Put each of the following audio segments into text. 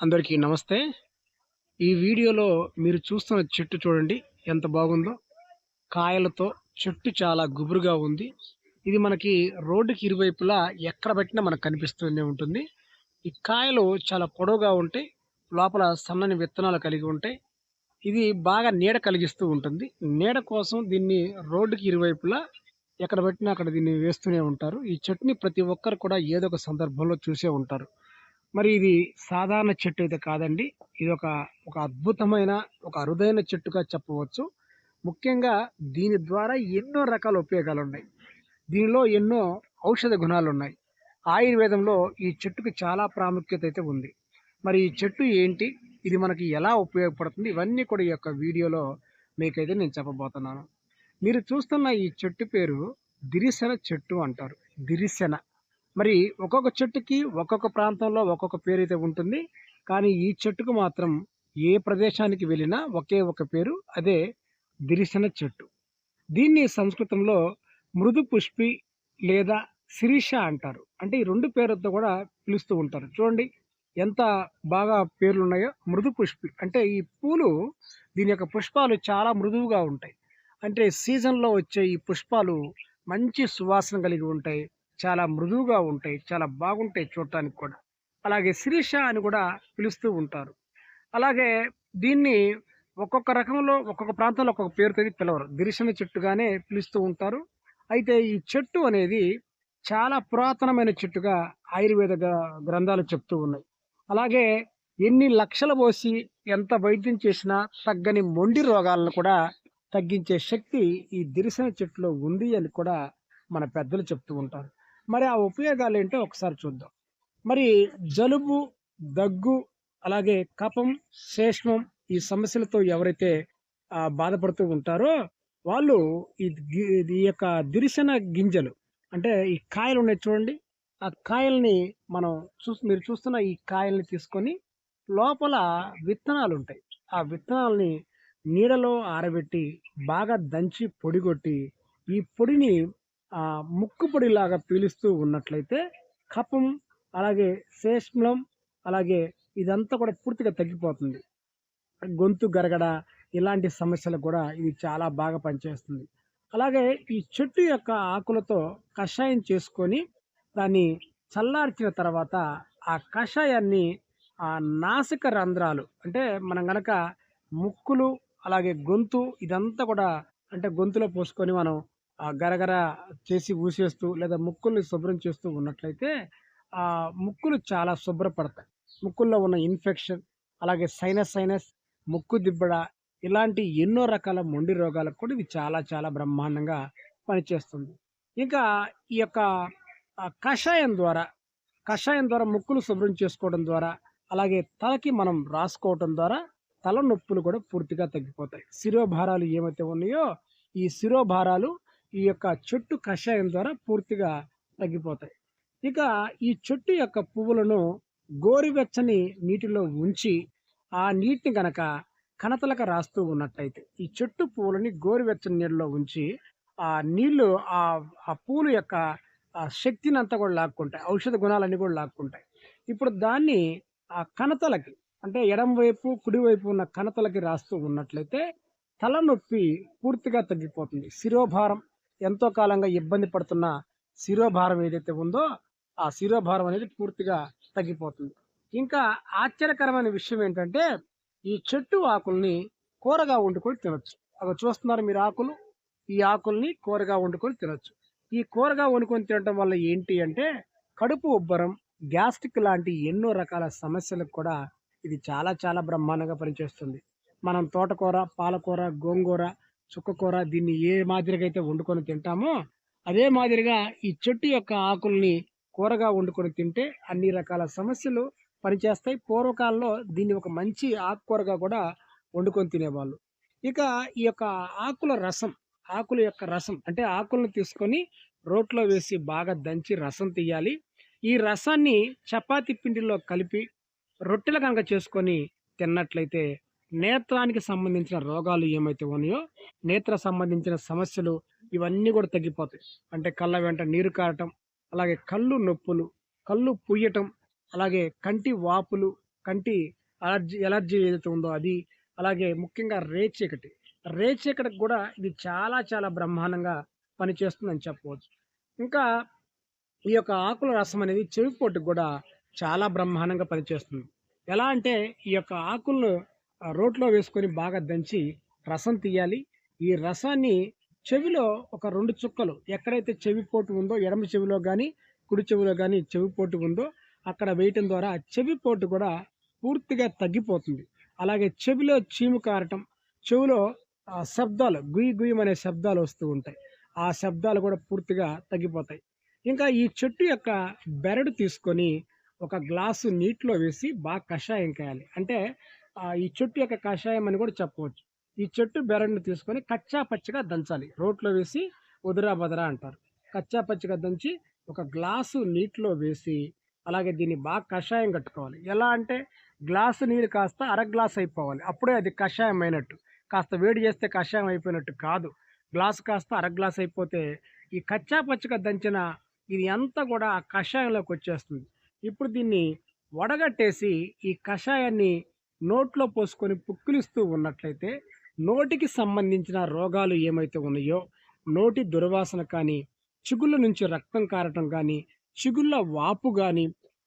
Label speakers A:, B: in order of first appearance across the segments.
A: అందరికీ నమస్తే. ఈ వీడియోలో మీరు చూస్తున్న చెట్టు చూడండి ఎంత బాగుందో. కాయలతో చెట్టు చాలా గుబురుగా ఉంది. ఇది మనకి రోడ్డుకి ఇరువైపులా ఎక్కడ పెట్టినా మనకు కనిపిస్తూనే ఉంటుంది. ఈ కాయలు చాలా పొడవుగా ఉంటాయి లోపల సన్నని విత్తనాలు కలిగి ఉంటాయి. ఇది బాగా నీడ కలిగిస్తూ ఉంటుంది. నీడ కోసం దీన్ని రోడ్డుకి ఇరువైపులా ఎక్కడ పెట్టినా అక్కడ దీన్ని వేస్తూనే ఉంటారు. ఈ చెట్టుని ప్రతి ఒక్కరు కూడా ఏదో ఒక సందర్భంలో చూసే ఉంటారు. మరి ఇది సాధారణ చెట్టు అయితే కాదండి. ఇది ఒక ఒక అద్భుతమైన ఒక అరుదైన చెట్టుగా చెప్పవచ్చు. ముఖ్యంగా దీని ద్వారా ఎన్నో రకాల ఉపయోగాలు ఉన్నాయి. దీనిలో ఎన్నో ఔషధ గుణాలు ఉన్నాయి. ఆయుర్వేదంలో ఈ చెట్టుకి చాలా ప్రాముఖ్యత అయితే ఉంది. మరి ఈ చెట్టు ఏంటి? ఇది మనకి ఎలా ఉపయోగపడుతుంది? ఇవన్నీ కూడా ఈ యొక్క వీడియోలో మీకైతే నేను చెప్పబోతున్నాను. మీరు చూస్తున్న ఈ చెట్టు పేరు దిరిసెన చెట్టు అంటారు. దిరిసెన మరి ఒక్కొక్క చెట్టుకి ఒక్కొక్క ప్రాంతంలో ఒక్కొక్క పేరు అయితే ఉంటుంది. కానీ ఈ చెట్టుకు మాత్రం ఏ ప్రదేశానికి వెళ్ళినా ఒకే ఒక పేరు అదే దిరిసెన చెట్టు. దీన్ని సంస్కృతంలో మృదు పుష్పి లేదా శిరీష అంటారు. అంటే ఈ రెండు పేరుతో కూడా పిలుస్తూ ఉంటారు. చూడండి ఎంత బాగా పేర్లు ఉన్నాయో మృదు పుష్పి. అంటే ఈ పూలు దీని యొక్క పుష్పాలు చాలా మృదువుగా ఉంటాయి. అంటే సీజన్లో వచ్చే ఈ పుష్పాలు మంచి సువాసన కలిగి ఉంటాయి. చాలా మృదువుగా ఉంటాయి చాలా బాగుంటాయి చూడటానికి కూడా. అలాగే శిరీష అని కూడా పిలుస్తూ ఉంటారు. అలాగే దీన్ని ఒక్కొక్క రకంలో ఒక్కొక్క ప్రాంతంలో ఒక్కొక్క పేరుతో పిలవరు. దిరిశన చెట్టుగానే పిలుస్తూ ఉంటారు. అయితే ఈ చెట్టు అనేది చాలా పురాతనమైన చెట్టుగా ఆయుర్వేద గ్రంథాలు చెప్తూ ఉన్నాయి. అలాగే ఎన్ని లక్షలు పోసి ఎంత వైద్యం చేసినా తగ్గని మొండి రోగాలను కూడా తగ్గించే శక్తి ఈ దిరిశన చెట్టులో ఉంది అని కూడా మన పెద్దలు చెప్తూ ఉంటారు. మరి ఆ ఉపయోగాలు ఏంటో ఒకసారి చూద్దాం. మరి జలుబు దగ్గు అలాగే కపం శేష్మం ఈ సమస్యలతో ఎవరైతే బాధపడుతూ ఉంటారో వాళ్ళు ఈ ఈ యొక్క దిరిశన గింజలు అంటే ఈ కాయలు ఉన్నాయి చూడండి. ఆ కాయల్ని మనం చూ మీరు చూస్తున్న ఈ కాయల్ని తీసుకొని లోపల విత్తనాలు ఉంటాయి. ఆ విత్తనాలని నీడలో ఆరబెట్టి బాగా దంచి పొడిగొట్టి ఈ పొడిని ముక్కుపొడిలాగా ముక్కు పొడిలాగా పీలుస్తూ ఉన్నట్లయితే కఫం అలాగే శేష్మలం అలాగే ఇదంతా కూడా పూర్తిగా తగ్గిపోతుంది. గొంతు గరగడ ఇలాంటి సమస్యలు కూడా ఇది చాలా బాగా పనిచేస్తుంది. అలాగే ఈ చెట్టు యొక్క ఆకులతో కషాయం చేసుకొని దాన్ని చల్లార్చిన తర్వాత ఆ కషాయాన్ని ఆ నాసిక రంధ్రాలు అంటే మనం గనక ముక్కులు అలాగే గొంతు ఇదంతా కూడా అంటే గొంతులో పోసుకొని మనం గరగర చేసి ఊసేస్తూ లేదా ముక్కుల్ని శుభ్రం చేస్తూ ఉన్నట్లయితే ఆ ముక్కులు చాలా శుభ్రపడతాయి. ముక్కుల్లో ఉన్న ఇన్ఫెక్షన్ అలాగే సైనస్ సైనస్ ముక్కు దిబ్బడ ఇలాంటి ఎన్నో రకాల మొండి రోగాలకు కూడా ఇది చాలా చాలా బ్రహ్మాండంగా పనిచేస్తుంది. ఇంకా ఈ యొక్క కషాయం ద్వారా కషాయం ద్వారా ముక్కులు శుభ్రం చేసుకోవడం ద్వారా అలాగే తలకి మనం రాసుకోవడం ద్వారా తల నొప్పులు కూడా పూర్తిగా తగ్గిపోతాయి. శిరోభారాలు ఏమైతే ఉన్నాయో ఈ శిరోభారాలు ఈ యొక్క చెట్టు కషాయం ద్వారా పూర్తిగా తగ్గిపోతాయి. ఇక ఈ చెట్టు యొక్క పువ్వులను గోరువెచ్చని నీటిలో ఉంచి ఆ నీటిని గనక కణతలకు రాస్తూ ఉన్నట్టయితే ఈ చెట్టు పువ్వులని గోరువెచ్చని నీళ్ళలో ఉంచి ఆ నీళ్ళు ఆ ఆ పూలు యొక్క శక్తిని అంతా కూడా లాక్కుంటాయి. ఔషధ గుణాలన్నీ కూడా లాక్కుంటాయి. ఇప్పుడు దాన్ని ఆ కణతలకి అంటే ఎడం వైపు కుడివైపు ఉన్న కణతలకి రాస్తూ ఉన్నట్లయితే తలనొప్పి పూర్తిగా తగ్గిపోతుంది. శిరోభారం ఎంతో కాలంగా ఇబ్బంది పడుతున్న శిరోభారం ఏదైతే ఉందో ఆ శిరోభారం అనేది పూర్తిగా తగ్గిపోతుంది. ఇంకా ఆశ్చర్యకరమైన విషయం ఏంటంటే ఈ చెట్టు ఆకుల్ని కూరగా వండుకొని తినొచ్చు. అవి చూస్తున్నారు మీరు ఆకులు? ఈ ఆకుల్ని కూరగా వండుకొని తినొచ్చు. ఈ కూరగా వండుకొని తినడం వల్ల ఏంటి అంటే కడుపు ఉబ్బరం గ్యాస్ట్రిక్ లాంటి ఎన్నో రకాల సమస్యలకు కూడా ఇది చాలా చాలా బ్రహ్మాండంగా పనిచేస్తుంది. మనం తోటకూర పాలకూర గోంగూర చుక్కకూర దీన్ని ఏ మాదిరిగా అయితే వండుకొని తింటామో అదే మాదిరిగా ఈ చెట్టు యొక్క ఆకుల్ని కూరగా వండుకొని తింటే అన్ని రకాల సమస్యలు పనిచేస్తాయి. పూర్వకాలంలో దీన్ని ఒక మంచి ఆకుకూరగా కూడా వండుకొని తినేవాళ్ళు. ఇక ఈ యొక్క ఆకుల రసం ఆకుల యొక్క రసం అంటే ఆకులను తీసుకొని రోట్లో వేసి బాగా దంచి రసం తీయాలి. ఈ రసాన్ని చపాతీ పిండిలో కలిపి రొట్టెలు కనుక చేసుకొని తిన్నట్లయితే నేత్రానికి సంబంధించిన రోగాలు ఏమైతే ఉన్నాయో నేత్ర సంబంధించిన సమస్యలు ఇవన్నీ కూడా తగ్గిపోతాయి. అంటే కళ్ళ వెంట నీరు కారటం అలాగే కళ్ళు నొప్పులు కళ్ళు పుయ్యటం అలాగే కంటి వాపులు కంటి అలర్జీ ఎలర్జీ ఏదైతే ఉందో అది అలాగే ముఖ్యంగా రేచీకటి. రేచీకటికి కూడా ఇది చాలా చాలా బ్రహ్మాండంగా పనిచేస్తుందని చెప్పవచ్చు. ఇంకా ఈ యొక్క ఆకుల రసం అనేది చెవిపోటుకు కూడా చాలా బ్రహ్మాండంగా పనిచేస్తుంది. ఎలా అంటే ఈ యొక్క ఆకులను రోట్లో వేసుకొని బాగా దంచి రసం తీయాలి. ఈ రసాన్ని చెవిలో ఒక రెండు చుక్కలు ఎక్కడైతే చెవిపోటు ఉందో ఎడమ చెవిలో కానీ కుడి చెవిలో కానీ చెవిపోటు ఉందో అక్కడ వేయటం ద్వారా చెవిపోటు కూడా పూర్తిగా తగ్గిపోతుంది. అలాగే చెవిలో చీము కారటం చెవిలో శబ్దాలు గుయి గుయ్యం అనే శబ్దాలు వస్తూ ఉంటాయి. ఆ శబ్దాలు కూడా పూర్తిగా తగ్గిపోతాయి. ఇంకా ఈ చెట్టు యొక్క బెరడు తీసుకొని ఒక గ్లాసు నీటిలో వేసి బాగా కషాయం కాయాలి. అంటే ఈ చెట్టు యొక్క కషాయం అని కూడా చెప్పవచ్చు. ఈ చెట్టు బెరడుని తీసుకొని కచ్చా పచ్చిగా దంచాలి. రోట్లో వేసి ఉదరా బదరా అంటారు. కచ్చా పచ్చిగా దంచి ఒక గ్లాసు నీటిలో వేసి అలాగే దీన్ని బాగా కషాయం కట్టుకోవాలి. ఎలా అంటే గ్లాసు నీరు కాస్త అర గ్లాస్ అయిపోవాలి. అప్పుడే అది కషాయం అయినట్టు. కాస్త వేడి చేస్తే కషాయం అయిపోయినట్టు కాదు. గ్లాసు కాస్త అర గ్లాస్ అయిపోతే ఈ కచ్చా పచ్చిగా దంచిన ఇది అంతా కూడా ఆ కషాయంలోకి వచ్చేస్తుంది. ఇప్పుడు దీన్ని వడగట్టేసి ఈ కషాయాన్ని నోట్లో పోసుకొని పుక్కిలిస్తూ ఉన్నట్లయితే నోటికి సంబంధించిన రోగాలు ఏమైతే ఉన్నాయో నోటి దుర్వాసన కానీ చిగుళ్ళ నుంచి రక్తం కారటం కానీ చిగుళ్ళ వాపు కానీ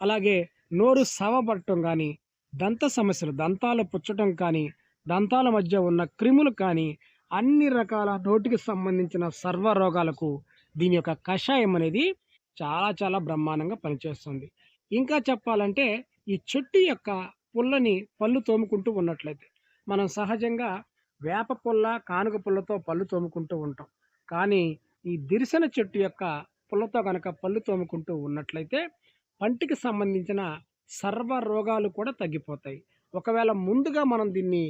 A: అలాగే నోరు సవబడటం కానీ దంత సమస్యలు దంతాలు పుచ్చటం కానీ దంతాల మధ్య ఉన్న క్రిములు కానీ అన్ని రకాల నోటికి సంబంధించిన సర్వ రోగాలకు దీని యొక్క కషాయం అనేది చాలా చాలా బ్రహ్మాండంగా పనిచేస్తుంది. ఇంకా చెప్పాలంటే ఈ చెట్టు యొక్క పుల్లని పళ్ళు తోముకుంటూ ఉన్నట్లయితే మనం సహజంగా వేప పుల్ల కానుక పుల్లతో పళ్ళు తోముకుంటూ ఉంటాం. కానీ ఈ దిరిసన చెట్టు యొక్క పుల్లతో కనుక పళ్ళు తోముకుంటూ ఉన్నట్లయితే పంటికి సంబంధించిన సర్వ రోగాలు కూడా తగ్గిపోతాయి. ఒకవేళ ముందుగా మనం దీన్ని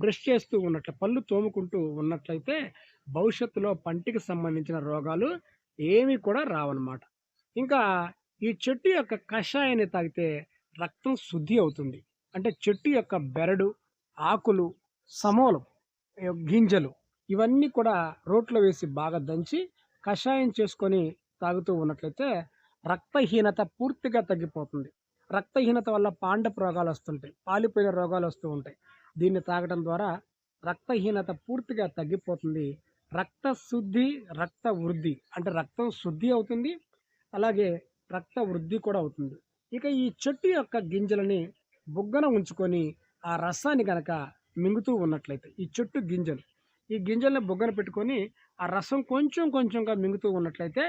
A: బ్రష్ చేస్తూ ఉన్నట్లు పళ్ళు తోముకుంటూ ఉన్నట్లయితే భవిష్యత్తులో పంటికి సంబంధించిన రోగాలు ఏమీ కూడా రావన్నమాట. ఇంకా ఈ చెట్టు యొక్క కషాయాన్ని తాగితే రక్తం శుద్ధి అవుతుంది. అంటే చెట్టు యొక్క బెరడు ఆకులు సమూలం గింజలు ఇవన్నీ కూడా రోట్లో వేసి బాగా దంచి కషాయం చేసుకొని తాగుతూ ఉన్నట్లయితే రక్తహీనత పూర్తిగా తగ్గిపోతుంది. రక్తహీనత వల్ల పాండపు రోగాలు వస్తుంటాయి పాలిపోయిన రోగాలు వస్తూ ఉంటాయి. దీన్ని తాగడం ద్వారా రక్తహీనత పూర్తిగా తగ్గిపోతుంది. రక్త శుద్ధి రక్త వృద్ధి అంటే రక్తం శుద్ధి అవుతుంది అలాగే రక్త వృద్ధి కూడా అవుతుంది. ఇక ఈ చెట్టు యొక్క గింజలని బుగ్గన ఉంచుకొని ఆ రసాన్ని కనుక మింగుతూ ఉన్నట్లయితే ఈ చెట్టు గింజలు ఈ గింజల్ని బుగ్గన పెట్టుకొని ఆ రసం కొంచెం కొంచెంగా మింగుతూ ఉన్నట్లయితే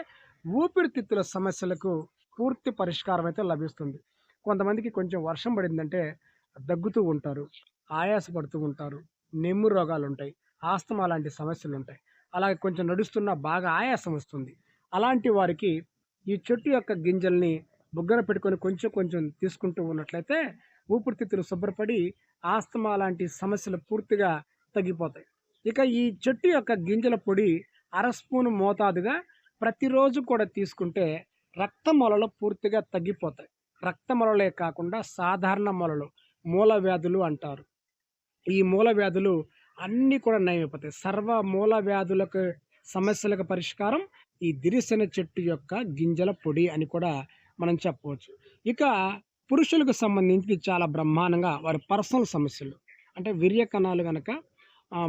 A: ఊపిరితిత్తుల సమస్యలకు పూర్తి పరిష్కారం అయితే లభిస్తుంది. కొంతమందికి కొంచెం వర్షం పడిందంటే దగ్గుతూ ఉంటారు ఆయాసపడుతూ ఉంటారు నెమ్ము రోగాలు ఉంటాయి ఆస్తమా లాంటి సమస్యలు ఉంటాయి. అలాగే కొంచెం నడుస్తున్న బాగా ఆయాసం వస్తుంది. అలాంటి వారికి ఈ చెట్టు యొక్క గింజల్ని బుగ్గన పెట్టుకొని కొంచెం కొంచెం తీసుకుంటూ ఉన్నట్లయితే ఊపిరితిత్తులు శుభ్రపడి ఆస్తమా లాంటి సమస్యలు పూర్తిగా తగ్గిపోతాయి. ఇక ఈ చెట్టు యొక్క గింజల పొడి అర స్పూను మోతాదుగా ప్రతిరోజు కూడా తీసుకుంటే రక్త మొలలు పూర్తిగా తగ్గిపోతాయి. రక్త మొలలే కాకుండా సాధారణ మొలలు మూల వ్యాధులు అంటారు. ఈ మూల వ్యాధులు అన్నీ కూడా నయమైపోతాయి. సర్వ మూల వ్యాధులకు సమస్యలకు పరిష్కారం ఈ దిరిసెన చెట్టు యొక్క గింజల పొడి అని కూడా మనం చెప్పవచ్చు. ఇక పురుషులకు సంబంధించి చాలా బ్రహ్మాండంగా వారి పర్సనల్ సమస్యలు. అంటే వీర్య కణాలు కనుక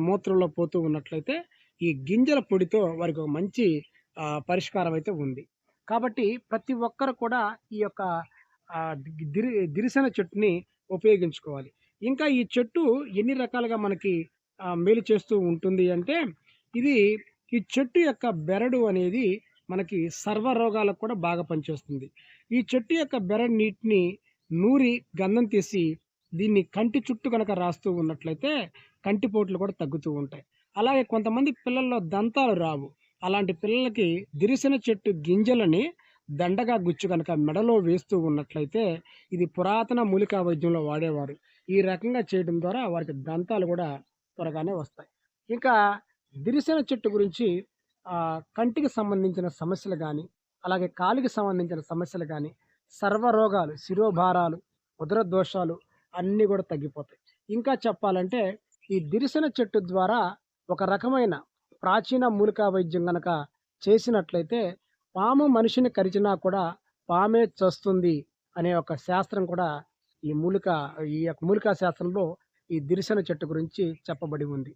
A: మూత్రంలో పోతూ ఉన్నట్లయితే ఈ గింజల పొడితో వారికి ఒక మంచి పరిష్కారం అయితే ఉంది. కాబట్టి ప్రతి ఒక్కరు కూడా ఈ యొక్క దిరి దిరిసెన చెట్టుని ఉపయోగించుకోవాలి. ఇంకా ఈ చెట్టు ఎన్ని రకాలుగా మనకి మేలు చేస్తూ ఉంటుంది అంటే ఇది ఈ చెట్టు యొక్క బెరడు అనేది మనకి సర్వ రోగాలకు కూడా బాగా పనిచేస్తుంది. ఈ చెట్టు యొక్క బెర నీటిని నూరి గంధం తీసి దీన్ని కంటి చుట్టూ కనుక రాస్తూ ఉన్నట్లయితే కంటిపోట్లు కూడా తగ్గుతూ ఉంటాయి. అలాగే కొంతమంది పిల్లల్లో దంతాలు రావు. అలాంటి పిల్లలకి దిరిసిన చెట్టు గింజలని దండగా గుచ్చు కనుక మెడలో వేస్తూ ఉన్నట్లయితే ఇది పురాతన మూలికా వైద్యంలో వాడేవారు. ఈ రకంగా చేయడం ద్వారా వారికి దంతాలు కూడా త్వరగానే వస్తాయి. ఇంకా దిరిసిన చెట్టు గురించి కంటికి సంబంధించిన సమస్యలు కానీ అలాగే కాలికి సంబంధించిన సమస్యలు కానీ సర్వరోగాలు శిరోభారాలు ఉదర దోషాలు అన్నీ కూడా తగ్గిపోతాయి. ఇంకా చెప్పాలంటే ఈ దిరిసిన చెట్టు ద్వారా ఒక రకమైన ప్రాచీన మూలికా వైద్యం గనక చేసినట్లయితే పాము మనిషిని కరిచినా కూడా పామే చస్తుంది అనే ఒక శాస్త్రం కూడా ఈ మూలిక ఈ యొక్క మూలికా శాస్త్రంలో ఈ దిరిసన చెట్టు గురించి చెప్పబడి ఉంది.